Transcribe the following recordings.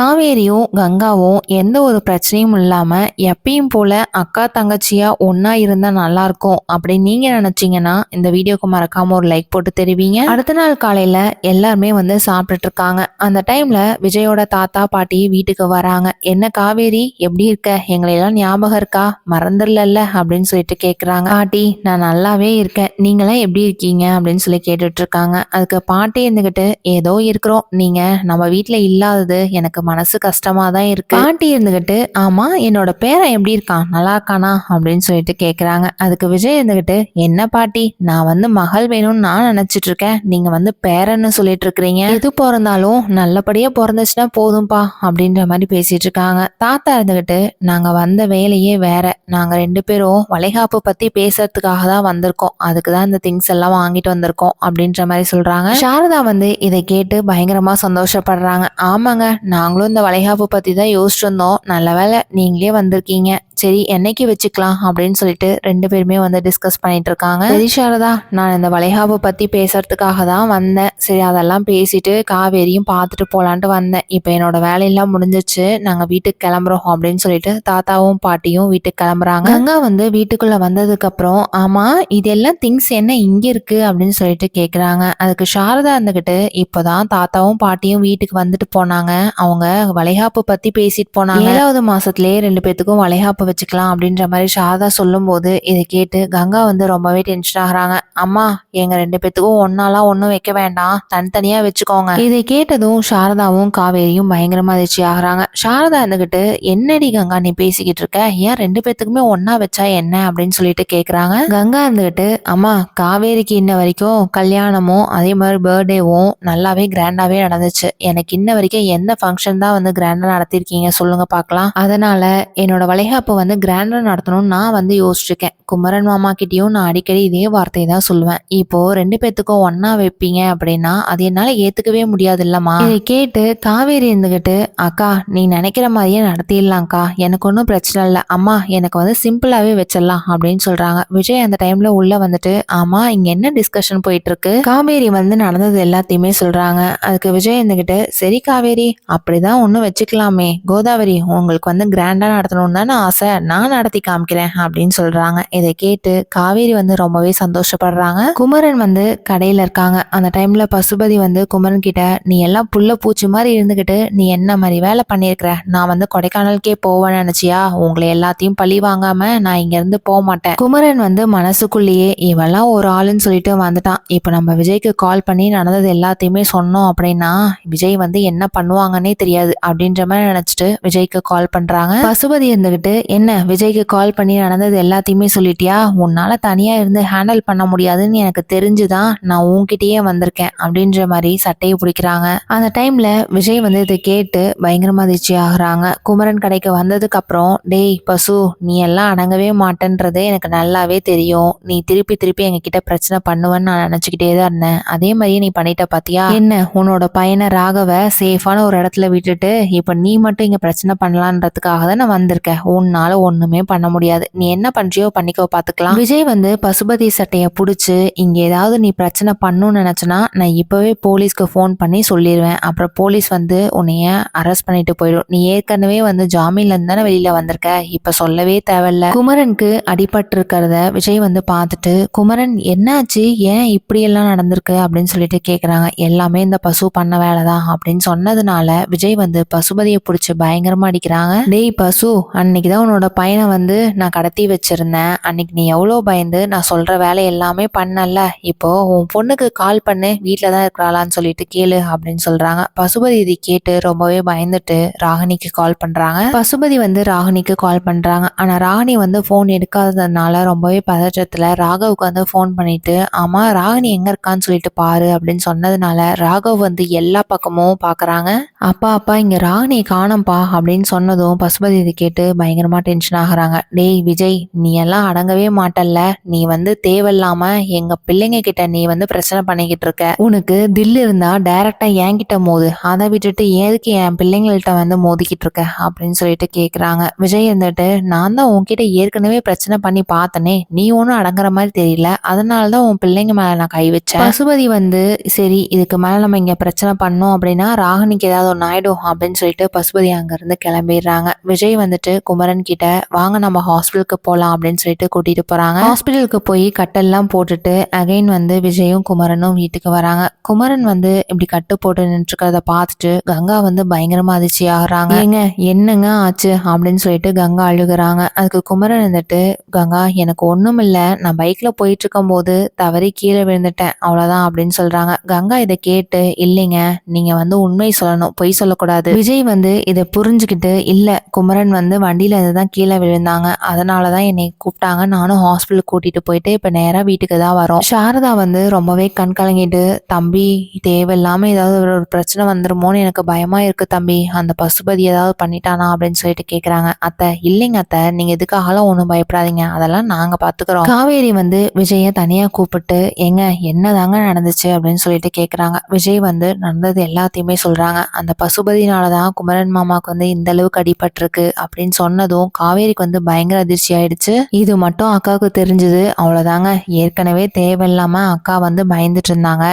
காவேரியும் கங்காவும் எந்த ஒரு பிரச்சனையும் இல்லாமல் எப்பயும் போல அக்கா தங்கச்சியாக ஒன்றா இருந்தால் நல்லாயிருக்கும் அப்படின்னு நீங்கள் நினச்சிங்கன்னா இந்த வீடியோக்கு மறக்காமல் ஒரு லைக் போட்டு தெரிவிங்க. அடுத்த நாள் காலையில் எல்லாருமே வந்து சாப்பிட்டுட்டு இருக்காங்க. அந்த டைமில் விஜயோட தாத்தா பாட்டி வீட்டுக்கு வராங்க. என்ன காவேரி எப்படி இருக்க? எங்களை எல்லாம் ஞாபகம் இருக்கா? மறந்துடல அப்படின்னு சொல்லிட்டு கேட்குறாங்க பாட்டி நான் நல்லாவே இருக்கேன். நீங்களாம் எப்படி இருக்கீங்க? அப்படின்னு சொல்லி கேட்டுட்ருக்காங்க அதுக்கு பாட்டி இருந்துக்கிட்டு ஏதோ இருக்கிறோம். நீங்கள் நம்ம வீட்டில் இல்லாதது எனக்கு மனசு கஷ்டமாக தான் இருக்கு. பாட்டி இருந்துகிட்டு ஆமாம் என்னோட பேரன் எப்படி இருக்கான்? நல்லா இருக்கானா? அப்படின்னு சொல்லிட்டு கேட்குறாங்க அதுக்கு விஜய் இருந்துகிட்டு என்ன பாட்டி? நான் வந்து மகள் வேணும்னு நான் நினச்சிட்டு இருக்கேன். நீங்கள் வந்து பேரன்னு சொல்லிட்டு இருக்கிறீங்க. எது பிறந்தாலும் நல்லபடியாக பிறந்துச்சுன்னா போதும்பா அப்படின்ற மாதிரி பேசிட்டு இருக்காங்க. தாத்தா இருந்துகிட்டு நாங்கள் வந்த வேலையே வேற. நாங்கள் ரெண்டு பேரும் வளைகாப்பு பற்றி பேசுறதுக்காக தான் வந்திருக்கோம். அதுக்கு தான் இந்த திங்ஸ் எல்லாம் வாங்கிட்டு வந்திருக்கோம் அப்படின்ற மாதிரி சொல்கிறாங்க சாரதா வந்து இதை கேட்டு பயங்கரமாக சந்தோஷப்படுறாங்க. ஆமாங்க நான் நாங்களும் இந்த வளைகாப்பு பற்றி தான் யோசிச்சுருந்தோம். நல்ல வேளை நீங்களே வந்திருக்கீங்க. சரி என்னைக்கு வச்சுக்கலாம் அப்படின்னு சொல்லிட்டு ரெண்டு பேருமே வந்து டிஸ்கஸ் பண்ணிட்டு இருக்காங்க சரி சாரதா நான் இந்த வளைகாப்பு பத்தி பேசுறதுக்காக தான் வந்தேன். சரி அதெல்லாம் பேசிட்டு காவேரியும் பார்த்துட்டு போலான்ட்டு வந்தேன். இப்போ என்னோட வேலையெல்லாம் முடிஞ்சிச்சு நாங்க வீட்டுக்கு கிளம்புறோம் அப்படின்னு சொல்லிட்டு தாத்தாவும் பாட்டியும் வீட்டுக்கு கிளம்புறாங்க. கங்கா வந்து வீட்டுக்குள்ள வந்ததுக்கு அப்புறம் ஆமா இதெல்லாம் திங்ஸ் என்ன இங்க இருக்கு? அப்படின்னு சொல்லிட்டு கேக்குறாங்க. அதுக்கு சாரதா இருந்துகிட்டு இப்போதான் தாத்தாவும் பாட்டியும் வீட்டுக்கு வந்துட்டு போனாங்க. அவங்க வளைகாப்பு பத்தி பேசிட்டு போனாங்க. ஏழாவது மாசத்துலயே ரெண்டு பேத்துக்கும் வளைகாப்பு வச்சுக்கலாம் அப்படின்ற மாதிரி சாரதா சொல்லும்போது இதை கேட்டு கங்கா வந்து ரொம்பவே டென்ஷன் ஆகுறாங்க. அம்மா எங்க ரெண்டு பேத்துக்கும் ஒன்னாலாம் ஒன்றும் வைக்க வேண்டாம். தனித்தனியா வச்சுக்கோங்க. இதை கேட்டதும் சாரதாவும் காவேரியும் பயங்கரமா அதிர்ச்சி ஆகுறாங்க. சாரதா இருந்துகிட்டு என்னடி கங்கா நீ பேசிக்கிட்டு இருக்க? ஏன் ரெண்டு பேத்துக்குமே ஒன்னா வச்சா என்ன? அப்படின்னு சொல்லிட்டு கேக்குறாங்க. கங்கா இருந்துகிட்டு அம்மா காவேரிக்கு இன்ன வரைக்கும் கல்யாணமும் அதே மாதிரி பர்த்டேவும் நல்லாவே கிராண்டாவே நடந்துச்சு. எனக்கு இன்ன வரைக்கும் எந்த ஃபங்க்ஷன் தான் வந்து கிராண்டா நடத்திருக்கீங்க? சொல்லுங்க பார்க்கலாம். அதனால என்னோட வளைகாப்பு வந்து கிராண்டாக நடத்தணும்னு நான் வந்து யோசிச்சிருக்கேன். குமரன் மாமா கிட்டேயும் நான் அடிக்கடி இதே வார்த்தையை தான் சொல்லுவேன். இப்போ ரெண்டு பேத்துக்கும் ஒன்னா வைப்பீங்க அப்படின்னா அது என்னால ஏத்துக்கவே முடியாது இல்லம்மா இதை கேட்டு காவேரி இருந்துகிட்டு அக்கா நீ நினைக்கிற மாதிரியே நடத்திடலாம்க்கா. எனக்கு ஒன்றும் பிரச்சனை இல்லை. அம்மா எனக்கு வந்து சிம்பிளாவே வச்சிடலாம். அப்படின்னு சொல்றாங்க. விஜய் அந்த டைம்ல உள்ள வந்துட்டு ஆமா இங்க என்ன டிஸ்கஷன் போயிட்டு இருக்கு காவேரி வந்து நடந்தது எல்லாத்தையுமே சொல்றாங்க. அதுக்கு விஜய் இருந்துகிட்டு சரி காவேரி அப்படிதான் ஒன்றும் வச்சுக்கலாமே. கோதாவரி உங்களுக்கு வந்து கிராண்டா நடத்தணும்னு தானே ஆசை. நான் நடத்தி காமிக்கிறேன். அப்படின்னு சொல்றாங்க. இதை கேட்டு காவேரி வந்து ரொம்பவே சந்தோஷப்படுறாங்க. குமரன் வந்து கடையில இருக்காங்க. அந்த டைம்ல பசுபதி வந்து குமரன் கிட்ட நீ எல்லாம் புல்ல பூச்சி மாதிரி இருந்துகிட்டு நீ என்ன மாதிரி வேலை பண்ணியிருக்கிற? நான் வந்து கொடைக்கானலுக்கே போவேன் நினைச்சியா? உங்களை எல்லாத்தையும் பழி வாங்காம நான் இங்க இருந்து போக மாட்டேன். குமரன் வந்து மனசுக்குள்ளேயே இவெல்லாம் ஒரு ஆளுன்னு சொல்லிட்டு வந்துட்டான். இப்போ நம்ம விஜய்க்கு கால் பண்ணி நடந்தது எல்லாத்தையுமே சொன்னோம் அப்படின்னா விஜய் வந்து என்ன பண்ணுவாங்கன்னே தெரியாது. அப்படின்ற மாதிரி நினைச்சிட்டு விஜய்க்கு கால் பண்றாங்க. பசுபதி இருந்துகிட்டு என்ன? விஜய்க்கு கால் பண்ணி நடந்தது எல்லாத்தையுமே சொல்லி சொல்லிட்டியா? உன்னால் தனியாக இருந்து ஹேண்டில் பண்ண முடியாதுன்னு எனக்கு தெரிஞ்சுதான் நான் உன்கிட்டயே வந்திருக்கேன் அப்படின்ற மாதிரி சட்டையை பிடிக்கிறாங்க. அந்த டைமில் விஜய் வந்து இதை கேட்டு பயங்கரமாக அதிர்ச்சி ஆகுறாங்க. குமரன் கடைக்கு வந்ததுக்கப்புறம் டேய் பசு நீ எல்லாம் அடங்கவே மாட்டேன்றதே எனக்கு நல்லாவே தெரியும். நீ திருப்பி திருப்பி எங்ககிட்ட பிரச்சனை பண்ணுவேன்னு நான் நினச்சிக்கிட்டே தான் இருந்தேன். அதே மாதிரியே நீ பண்ணிட்ட பார்த்தியா என்ன உன்னோட பையனை ராகவ சேஃபான ஒரு இடத்துல விட்டுட்டு இப்போ நீ மட்டும் இங்கே பிரச்சனை பண்ணலான்றதுக்காக தான் நான் வந்திருக்கேன் உன்னால் ஒன்றுமே பண்ண முடியாது. நீ என்ன பண்ணுறியோ பண்ணிக்க. பாத்துக்கலாம். விஜய் வந்து பசுபதி சட்டைய புடிச்சு இங்க ஏதாவது நீ பிரச்சனை பண்ணணும்னு நினைச்சனா நான் இப்பவே போலீஸ்க்கு ஃபோன் பண்ணி சொல்லிடுவேன் அப்புறம் போலீஸ் வந்து உன்னைய அரெஸ்ட் பண்ணிட்டு போயிடும். நீ ஏற்கனவே வந்து ஜாமீன்லேருந்து தானே வெளியில வந்திருக்க? இப்ப சொல்லவே தேவையில்ல. குமரனுக்கு அடிபட்டு இருக்கிறத விஜய் வந்து பார்த்துட்டு குமரன் என்னாச்சு? ஏன் இப்படி எல்லாம் நடந்திருக்கு? அப்படின்னு சொல்லிட்டு கேக்குறாங்க. எல்லாமே இந்த பசு பண்ண வேலைதான். அப்படின்னு சொன்னதுனால விஜய் வந்து பசுபதியை பிடிச்சி பயங்கரமா அடிக்கிறாங்க. டேய் பசு அன்னைக்கு தான் உன்னோட பையனை வந்து நான் கடத்தி வச்சிருந்தேன். அன்னைக்கு நீ எவ்வளோ பயந்து நான் சொல்கிற வேலை எல்லாமே பண்ணல. இப்போ உன் பொண்ணுக்கு கால் பண்ணு வீட்டில் தான் இருக்கிறாளான்னு சொல்லிட்டு கேளு அப்படின்னு சொல்கிறாங்க பசுபதி இதை கேட்டு ரொம்பவே பயந்துட்டு ராகினிக்கு கால் பண்ணுறாங்க பசுபதி வந்து ராகினிக்கு கால் பண்ணுறாங்க ஆனால் ராகினி வந்து ஃபோன் எடுக்காததுனால ரொம்பவே பதற்றத்தில் ராகவுக்கு வந்து ஃபோன் பண்ணிட்டு ஆமாம் ராகினி எங்கே இருக்கான்னு சொல்லிட்டு பாரு அப்படின்னு சொன்னதுனால ராகவ் வந்து எல்லா பக்கமும் பார்க்குறாங்க அப்பா அப்பா இங்கே ராகினி காணம்பா அப்படின்னு சொன்னதும் பசுபதி இதை கேட்டு பயங்கரமாக டென்ஷன் ஆகுறாங்க. டேய் விஜய் நீ எல்லாம் அடங்கவே மாட்டல்ல. நீ வந்து தேவையில்லாம எங்க பிள்ளைங்க கிட்ட நீ வந்து பிரச்சனை பண்ணிக்கிட்டு இருக்க. உனக்கு தில் இருந்தா டைரக்டா என்கிட்ட மோது. அதை விட்டுட்டு எதுக்கு என் பிள்ளைங்கள்ட்ட வந்து மோதிக்கிட்டு இருக்க? அப்படின்னு சொல்லிட்டு கேக்குறாங்க. விஜய் இருந்துட்டு நான் தான் உன்கிட்ட ஏற்கனவே பிரச்சனை பண்ணி பார்த்தனே. நீ ஒன்றும் அடங்குற மாதிரி தெரியல. அதனால தான் உன் பிள்ளைங்க மேல நான் கை வச்சேன். பசுபதி வந்து சரி இதுக்கு மேல நம்ம இங்க பிரச்சனை பண்ணோம் அப்படின்னா ராகினிக்கு ஏதாவது ஒன்று ஆயிடும். அப்படின்னு சொல்லிட்டு பசுபதி அங்கிருந்து கிளம்பிடுறாங்க. விஜய் வந்துட்டு குமரன் கிட்ட வாங்க நம்ம ஹாஸ்பிட்டலுக்கு போகலாம் அப்படின்னு சொல்லிட்டு கூட்டிட்டு போறாங்க. ஹாஸ்பிட்டலுக்கு போய் கட்டெல்லாம் போட்டுட்டு அகைன் வந்து விஜயும் குமரனும் வீட்டுக்கு வராங்க. குமரன் வந்து இப்படி கட்டு போட்டு நின்றுக்கிறத பார்த்துட்டு கங்கா வந்து பயங்கரமா அதிர்ச்சி ஆகுறாங்க. ஏங்க என்னங்க ஆச்சு அப்படின்னு சொல்லிட்டு கங்கா அழுகுறாங்க. அதுக்கு குமரன் வந்துட்டு கங்கா எனக்கு ஒண்ணும் இல்ல நான் பைக்ல போயிட்டு இருக்கும் போது தவறி கீழே விழுந்துட்டேன் அவ்வளவுதான் அப்படின்னு சொல்றாங்க. கங்கா இதை கேட்டு இல்லைங்க நீங்க வந்து உண்மை சொல்லணும் பொய் சொல்லக்கூடாது. விஜய் வந்து இதை புரிஞ்சுக்கிட்டு இல்ல குமரன் வந்து வண்டியில இருந்து தான் கீழே விழுந்தாங்க. அதனாலதான் என்னை கூப்பிட்டாங்க. நானும் ஹாஸ்பிட்டலுக்கு கூட்டிட்டு போயிட்டு இப்ப நேராக வீட்டுக்கு தான் வரோம். சாரதா வந்து ரொம்பவே கண் கலங்கிட்டு தம்பி தேவையில்லாம ஏதாவது ஒரு பிரச்சனை வந்துருமோன்னு எனக்கு பயமா இருக்கு தம்பி. அந்த பசுபதி ஏதாவது பண்ணிட்டானா? அப்படின்னு சொல்லிட்டு கேக்குறாங்க. அத்தை இல்லைங்க அத்தை. நீங்க எதுக்காகலாம் ஒன்றும் பயப்படாதீங்க. அதெல்லாம் நாங்க பாத்துக்கிறோம். காவேரி வந்து விஜய தனியா கூப்பிட்டு எங்க என்னதாங்க நடந்துச்சு? அப்படின்னு சொல்லிட்டு கேக்குறாங்க. விஜய் வந்து நடந்தது எல்லாத்தையுமே சொல்றாங்க. அந்த பசுபதினாலதான் குமரன் மாமாவுக்கு வந்து இந்த அளவுக்கு அடிபட்டிருக்கு அப்படின்னு சொன்னதும் காவேரிக்கு வந்து பயங்கர அதிர்ச்சி ஆயிடுச்சு. இது மட்டும் அக்காவுக்கு தெரிஞ்சது. அவ்வளோதாங்க ஏற்கனவே தேவையில்லாமல் அக்கா வந்து பயந்துட்டு இருந்தாங்க.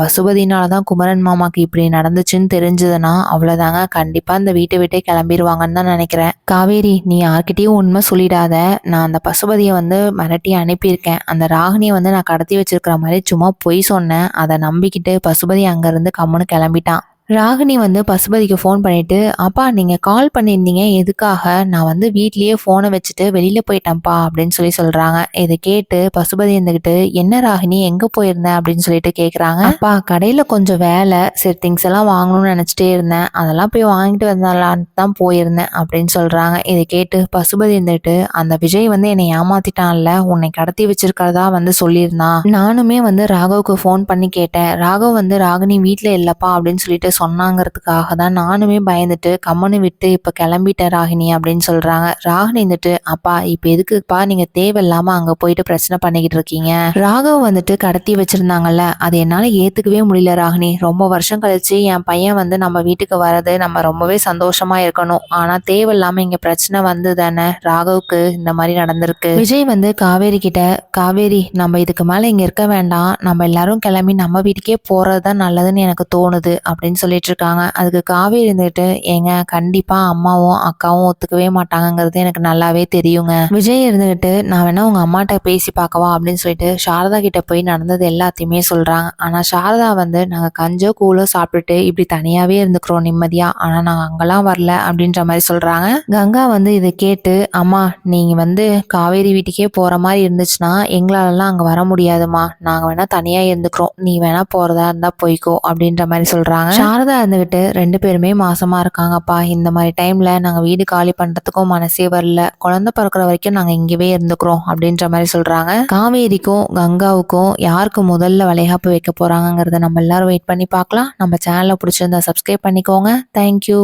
பசுபதினால தான் குமரன் மாமாக்கு இப்படி நடந்துச்சுன்னு தெரிஞ்சதுன்னா அவ்வளோதாங்க கண்டிப்பாக இந்த வீட்டை விட்டே கிளம்பிடுவாங்கன்னு தான் நினைக்கிறேன். காவேரி நீ யார்கிட்டயும் உண்மை சொல்லிடாத. நான் அந்த பசுபதியை வந்து மிரட்டி அனுப்பியிருக்கேன். அந்த ராகினியை வந்து நான் கடத்தி வச்சிருக்கிற மாதிரி சும்மா பொய் சொன்னேன். அதை நம்பிக்கிட்டு பசுபதி அங்கேருந்து கம்முன்னு கிளம்பிட்டான். ராகினி வந்து பசுபதிக்கு ஃபோன் பண்ணிட்டு அப்பா நீங்கள் கால் பண்ணியிருந்தீங்க எதுக்காக? நான் வந்து வீட்லேயே ஃபோனை வச்சுட்டு வெளியில் போயிட்டேன்ப்பா அப்படின்னு சொல்லி சொல்கிறாங்க இதை கேட்டு பசுபதி இருந்துக்கிட்டு என்ன ராகினி எங்கே போயிருந்த? அப்படின்னு சொல்லிட்டு கேட்குறாங்க அப்பா கடையில் கொஞ்சம் வேலை சரி திங்ஸ் எல்லாம் வாங்கணும்னு நினச்சிட்டே இருந்தேன். அதெல்லாம் போய் வாங்கிட்டு வந்தாலான்னு தான் போயிருந்தேன் அப்படின்னு சொல்கிறாங்க இதை கேட்டு பசுபதி இருந்துட்டு அந்த விஜய் வந்து என்னை ஏமாத்திட்டான்ல உன்னை கடத்தி வச்சிருக்கிறதா வந்து சொல்லியிருந்தான். நானுமே வந்து ராகவுக்கு ஃபோன் பண்ணி கேட்டேன். ராகவ் வந்து ராகினி வீட்டில் இல்லைப்பா அப்படின்னு சொல்லிட்டு சொன்னாங்கிறதுக்காக தான் நானுமே பயந்துட்டு கம்மனு விட்டு இப்போ கிளம்பிட்டேன் ராகினி அப்படின்னு சொல்கிறாங்க ராகினி வந்துட்டு அப்பா இப்போ எதுக்குப்பா நீங்கள் தேவையில்லாமல் அங்கே போயிட்டு பிரச்சனை பண்ணிக்கிட்டு இருக்கீங்க? ராகவ் வந்துட்டு கடத்தி வச்சுருந்தாங்கல்ல அது என்னால் ஏற்றுக்கவே முடியல ராகினி. ரொம்ப வருஷம் கழிச்சு என் பையன் வந்து நம்ம வீட்டுக்கு வர்றது நம்ம ரொம்பவே சந்தோஷமாக இருக்கணும். ஆனால் தேவையில்லாமல் இங்கே பிரச்சனை வந்து தானே ராகவுக்கு இந்த மாதிரி நடந்திருக்கு. விஜய் வந்து காவேரி கிட்ட காவேரி நம்ம இதுக்கு மேலே இங்கே இருக்க வேண்டாம். நம்ம எல்லாரும் கிளம்பி நம்ம வீட்டுக்கே போகிறது தான் நல்லதுன்னு எனக்கு தோணுது அப்படின்னு சொல்லிட்டு இருக்காங்க அதுக்கு காவேரி இருந்துட்டு ஏங்க கண்டிப்பா அம்மாவும் அக்காவும் ஒத்துக்கவே மாட்டாங்கங்கிறது எனக்கு நல்லாவே தெரியுங்க. விஜய் இருந்துகிட்டு நான் வேணா உங்க அம்மாட்ட பேசி பார்க்கவா? அப்படின்னு சொல்லிட்டு சாரதா கிட்ட போய் நடந்தது எல்லாத்தையுமே சொல்றாங்க. ஆனா சாரதா வந்து நாங்க கஞ்சோ கூலோ சாப்பிட்டுட்டு இப்படி தனியாவே இருந்துக்கிறோம் நிம்மதியா. ஆனா நாங்க அங்கெல்லாம் வரல. அப்படின்ற மாதிரி சொல்றாங்க. கங்கா வந்து இதை கேட்டு அம்மா நீங்க வந்து காவேரி வீட்டுக்கே போற மாதிரி இருந்துச்சுன்னா எங்களாலலாம் அங்க வர முடியாதுமா நாங்க வேணா தனியா இருந்துக்கிறோம். நீ வேணா போறதா இருந்தா போய்க்கோ. அப்படின்ற மாதிரி சொல்றாங்க. சாரதா இருந்துகிட்டு ரெண்டு பேருமே மாசமா இருக்காங்கப்பா. இந்த மாதிரி டைம்ல நாங்க வீடு காலி பண்றதுக்கும் மனசே வரல. குழந்தை பிறக்கிற வரைக்கும் நாங்க இங்கவே இருந்துக்கிறோம் அப்படின்ற மாதிரி சொல்றாங்க. காவேரிக்கும் கங்காவுக்கும் யாருக்கு முதல்ல வளைகாப்பு வைக்க போறாங்கங்கிறத நம்ம எல்லாரும் வெயிட் பண்ணி பார்க்கலாம். நம்ம சேனலை பிடிச்சிருந்தா சப்ஸ்கிரைப் பண்ணிக்கோங்க. தேங்க்யூ